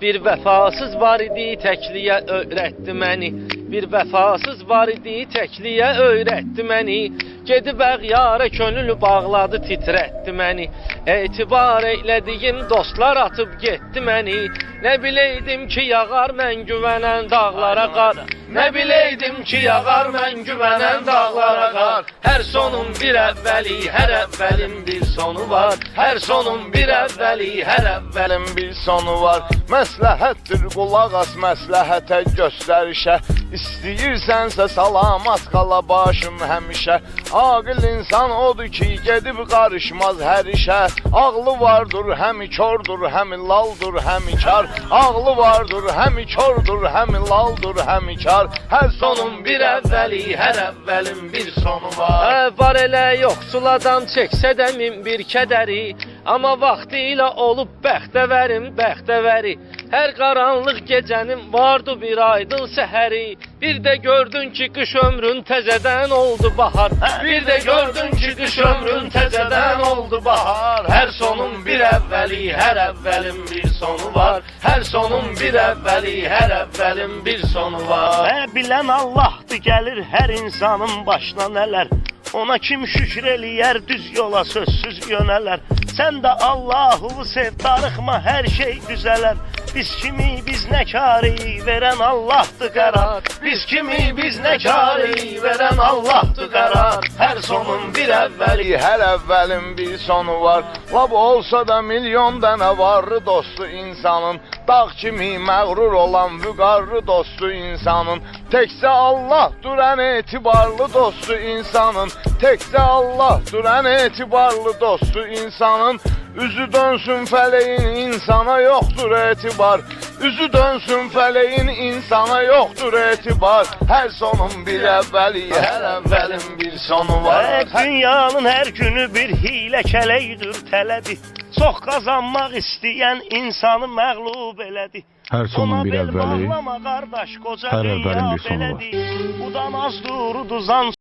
Bir vəfasız var idi təkliyə öyrətdi məni. Bir vəfasız var idi təkliyə öyrətdi məni. Gedib əğyara könül bağladı titrətdi məni. Etibar eylədiyim dostlar atıb getdi məni. Nə biləydim ki yağar mən güvənən dağlara qar. Nə biləydim ki yağar mən güvənən dağlara qar Hər sonun bir əvvəli, hər əvvəlin bir sonu var. Hər sonun bir əvvəli, hər əvvəlin Əlin bir sonu var. Məsləhətdir qulaq as məsləhətə göstərişə İstəyirsənsə salamat qala başım həmişə Aqil insan odur ki gedib qarışmaz hər işə Ağlı vardır həmi kordur həmi laldır həmi kar. Ağlı vardır həmi kordur həmi laldır həmi kar. Hər sonun bir əvvəli hər əvvəlin bir sonu var Hə, var. elə yoxsul adam çəksə də min bir kədəri Amma vaxtı ilə olub bəxtəvərim, bəxtəvəri Hər qaranlıq gecənin vardı bir aydın səhəri Bir də gördün ki qış ömrün təzədən oldu bahar. Bir də gördün ki qış ömrün təzədən oldu bahar. Hər sonun bir əvvəli, hər əvvəlin bir sonu var. Hər sonun bir əvvəli, hər əvvəlin bir sonu var. Və bilən Allahdır gəlir hər insanın başına nələr Ona kim şükür eləyər düz yola sözsüz yönələr Sən də Allah'ı sev darıxma hər şey düzələr Biz kimi biz nə karı verən Allah'dır qərar Biz kimi biz nə karı verən Allah'dır qərar Hər sonun bir əvvəli Hər əvvəlin bir sonu var. Lab olsa da milyon dənə varlı dostu insanın. Dağ kimi məğrur olan vüqarlı dostu insanın. Təkcə Allah duran etibarlı dostu insanın. Təkcə Allah duran etibarlı dostu insanın Üzü dönsün fələyin insana yoxdur etibar. Üzü dönsün fələyin insana yoxdur etibar. Hər sonun bir əvvəli, hər əvvəlin bir sonu var. Və dünyanın hər günü bir hilə kələkdir tələbi Çox qazanmaq istəyən insanı məğlub elədi Hər sonun bir hər dünya əvvəlin bir sonu var. belədir. Udan az dur, uduzan